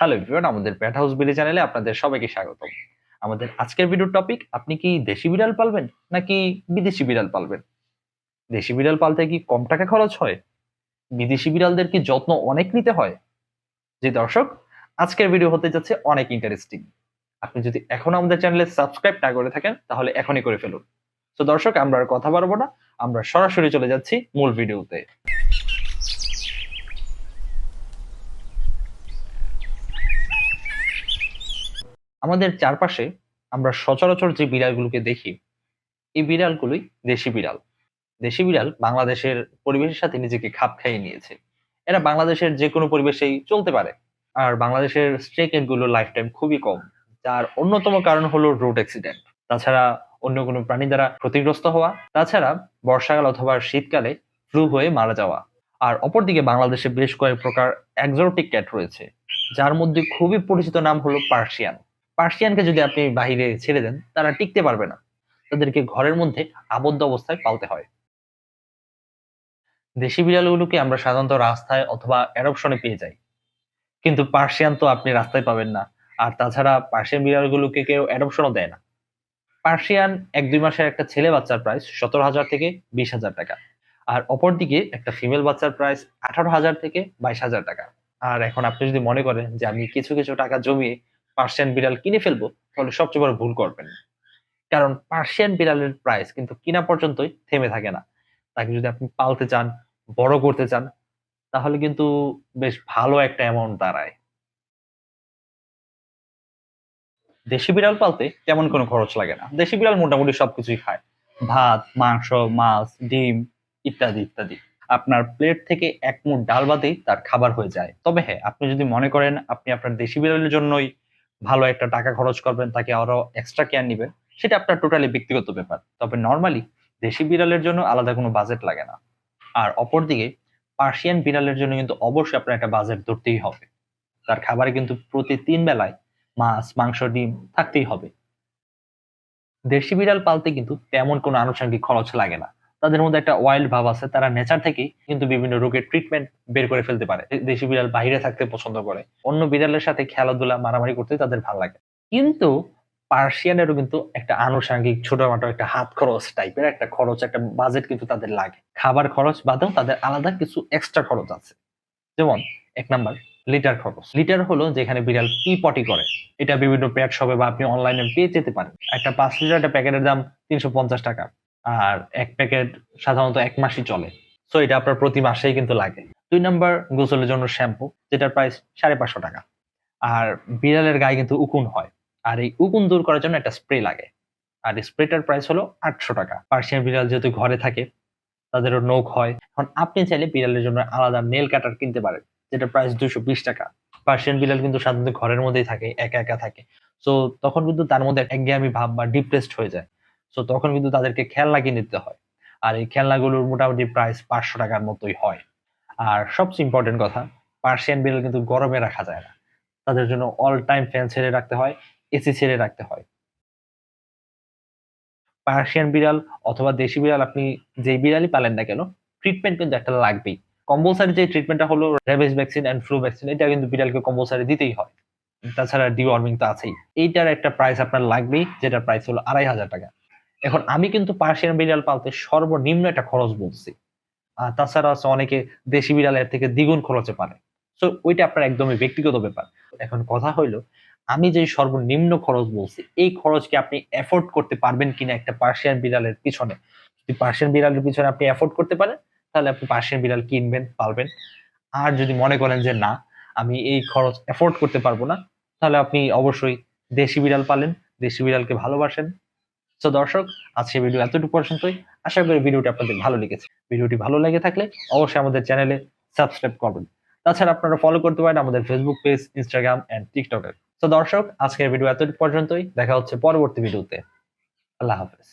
Hello everyone আমাদের প্যাট house বিলি চ্যানেলে আপনাদের সবাইকে স্বাগত আমাদের আজকের ভিডিওর টপিক আপনি কি দেশি বিড়াল পালবেন নাকি বিদেশি বিড়াল পালবেন? দেশি বিড়াল পালতে কি কম টাকা খরচ হয়? বিদেশি বিড়ালদের কি যত্ন অনেক নিতে হয়? যে দর্শক, আজকের ভিডিও হতে যাচ্ছে অনেক ইন্টারেস্টিং আপনি যদি এখনও আমাদের চ্যানেলে সাবস্ক্রাইব না করে থাকেন, তাহলে এখনই করে ফেলুন। তো দর্শক, আমরা আর কথা বাড়বো না, আমরা সরাসরি চলে যাচ্ছি মূল ভিডিওতে আমাদের চারপাশে আমরা সচরাচর যে বিড়ালগুলোকে দেখি, এই বিড়ালগুলোই দেশি বিড়াল। দেশি বিড়াল বাংলাদেশের পরিবেশের সাথে নিজেকে খাপ খাইয়ে নিয়েছে। এরা বাংলাদেশের যে কোনো পরিবেশেই চলতে পারে। আর বাংলাদেশের স্ট্রে গুলোর লাইফ টাইম খুবই কম। যার অন্যতম কারণ হলো রোড অ্যাক্সিডেন্ট তাছাড়া অন্য কোনো প্রাণী দ্বারা ক্ষতিগ্রস্ত হওয়া, তাছাড়া বর্ষাকাল অথবা শীতকালে ফ্লু হয়ে মারা যাওয়া। আর অপরদিকে বাংলাদেশে বেশ কয়েক প্রকার একজোটিক ক্যাট রয়েছে, যার মধ্যে খুবই পরিচিত নাম হলো পার্সিয়ান পার্সিয়ানকে যদি আপনি বাইরে ছেড়ে দেন, তারা টিকতে পারবে না। তাদেরকে ঘরের মধ্যে আবদ্ধ অবস্থায় পালতে হয়। দেশি বিড়ালগুলোকে আমরা সাধারণত রাস্তায় অথবা অ্যাডপশনে পেয়ে যাই। কিন্তু পার্সিয়ান তো আপনি রাস্তায় পাবেন না। আর তাছাড়া পার্সিয়ান বিড়ালগুলোকে কেউ অ্যাডপশনও দেয় না। পার্সিয়ান এক দুই মাসের একটা ছেলে বাচ্চার প্রাইস সতেরো হাজার থেকে বিশ হাজার টাকা। আর অপরদিকে একটা ফিমেল বাচ্চার প্রাইস আঠারো হাজার থেকে বাইশ হাজার টাকা। আর এখন আপনি যদি মনে করেন যে আমি কিছু কিছু টাকা জমিয়ে পার্সিয়ান বিড়াল কিনে ফেলব, তাহলে সবচেয়ে বড় ভুল করবেন কারণ পার্সিয়ান বিড়ালের প্রাইস কিন্তু কিনা পর্যন্তই থেমে থাকে না। তাকে যদি আপনি পালতে চান, বড় করতে চান, তাহলে কিন্তু বেশ ভালো একটা অ্যামাউন্ট দাঁড়ায়। দেশি বিড়াল পালতে তেমন কোনো খরচ লাগে না। দেশি বিড়াল মোটামুটি সবকিছুই খায়। ভাত, মাংস, মাছ, ডিম ইত্যাদি ইত্যাদি। আপনার প্লেট থেকে এক মুঠ ডাল বাদেই তার খাবার হয়ে যায়। তবে হ্যাঁ আপনি যদি মনে করেন আপনি আপনার দেশি বিড়ালের জন্যই ভালো একটা টাকা খরচ করবেন, তাকে আরও এক্সট্রা কেয়ার নিবেন সেটা আপনার টোটালি ব্যক্তিগত ব্যাপার। তবে নর্মালি দেশি বিড়ালের জন্য আলাদা কোনো বাজেট লাগে না। আর অপরদিকে পার্সিয়ান বিড়ালের জন্য কিন্তু অবশ্যই আপনার একটা বাজেট ধরতেই হবে। তার খাবারে কিন্তু প্রতি তিন বেলায় মাছ, মাংস, ডিম থাকতেই হবে। দেশি বিড়াল পালতে কিন্তু তেমন কোনো আনুষঙ্গিক খরচ লাগে না। তাদের মধ্যে একটা ওয়াইল্ড ভাব আছে, তারা নেচার থেকেই কিন্তু বিভিন্ন রোগের ট্রিটমেন্ট বের করে ফেলতে পারে। দেশি বিড়াল বাইরে থাকতে পছন্দ করে। অন্য বিড়ালের সাথে খেলাধুলা, মারামারি করতে তাদের ভালো লাগে। কিন্তু পার্সিয়ানেরও কিন্তু একটা আনুষঙ্গিক, ছোটখাটো একটা হাত খরচ টাইপের একটা খরচ, একটা বাজেট কিন্তু তাদের লাগে। খাবার খরচ বাদেও তাদের আলাদা কিছু এক্সট্রা খরচ আছে। যেমন, এক নাম্বার লিটার খরচ। লিটার হলো যেখানে বিড়াল পি পটি করে। এটা বিভিন্ন প্যাক শপে বা আপনি অনলাইনে পেয়ে যেতে পারেন। একটা পাঁচ লিটার একটা প্যাকেটের দাম তিনশো পঞ্চাশ টাকা। আর এক প্যাকেট সাধারণত এক মাসই চলে। সো এটা আপনার প্রতি মাসেই কিন্তু লাগে। দুই নাম্বার গোসলের জন্য শ্যাম্পু, যেটার প্রাইস সাড়ে পাঁচশো টাকা। আর বিড়ালের গায়ে কিন্তু উকুন হয়। আর এই উকুন দূর করার জন্য একটা স্প্রে লাগে। আর স্প্রেটার প্রাইস হলো আটশো টাকা। পার্সিয়ান বিড়াল যেহেতু ঘরে থাকে, তাদেরও নখ হয়। এখন আপনি চাইলে বিড়ালের জন্য আলাদা নেল কাটার কিনতে পারেন যেটা প্রাইস দুশো বিশ টাকা। পার্সিয়ান বিড়াল কিন্তু সাধারণত ঘরের মধ্যেই থাকে, একা একা থাকে। সো তখন কিন্তু তার মধ্যে একঘেয়ামি ভাব বা ডিপ্রেসড হয়ে যায়। সো তখন কিন্তু তাদেরকে খেলনা কিনে দিতে হয়। আর এই খেলনাগুলোর মোটামুটি প্রাইস পাঁচশো টাকার মতোই হয়। আর সবচেয়ে ইম্পর্টেন্ট কথা পার্সিয়ান বিড়াল কিন্তু গরমে রাখা যায় না। তাদের জন্য অল টাইম ফ্যান ছেড়ে রাখতে হয় এসি ছেড়ে রাখতে হয়। পার্সিয়ান বিড়াল অথবা দেশি বিড়াল আপনি যেই বিড়ালই পালেন না কেন ট্রিটমেন্ট কিন্তু একটা লাগবেই। কম্পালসারি যে ট্রিটমেন্টটা হলো rabies vaccine and flu vaccine এটা কিন্তু বিড়ালকে কম্পালসারি দিতেই হয়। তাছাড়া ডিওয়ার্মিং তো আছেই। এইটার একটা প্রাইস আপনার লাগবেই যেটা প্রাইস হলো আড়াই হাজার টাকা। এখন আমি কিন্তু পার্সিয়ান বিড়াল পালতে সর্বনিম্ন একটা খরচ বলছি তাছাড়া আছে অনেকে দেশি বিড়ালের থেকে দ্বিগুণ খরচে পারে। তো ওইটা আপনার একদমই ব্যক্তিগত ব্যাপার। এখন কথা হইল, আমি যে সর্বনিম্ন খরচ বলছি, এই খরচকে আপনি এফোর্ড করতে পারবেন কিনা একটা পার্সিয়ান বিড়ালের পিছনে? যদি পার্সিয়ান বিড়ালের পিছনে আপনি এফোর্ড করতে পারেন, তাহলে আপনি পার্সিয়ান বিড়াল কিনবেন, পালবেন। আর যদি মনে করেন যে না, আমি এই খরচ এফোর্ড করতে পারব না, তাহলে আপনি অবশ্যই দেশি বিড়াল পালেন, দেশি বিড়ালকে ভালোবাসেন তো দর্শক, আজকে ভিডিও এতটুকু পর্যন্তই। আশা করি ভিডিওটি আপনাদের ভালো লেগেছে। ভিডিওটি ভালো লেগে থাকলে অবশ্যই আমাদের চ্যানেলে সাবস্ক্রাইব করবেন। তাছাড়া আপনারা ফলো করতে পারেন আমাদের ফেসবুক পেজ ইনস্টাগ্রাম অ্যান্ড টিকটকের তো দর্শক, আজকের ভিডিও এতটুকু পর্যন্তই। দেখা হচ্ছে পরবর্তী ভিডিওতে আল্লাহ হাফেজ।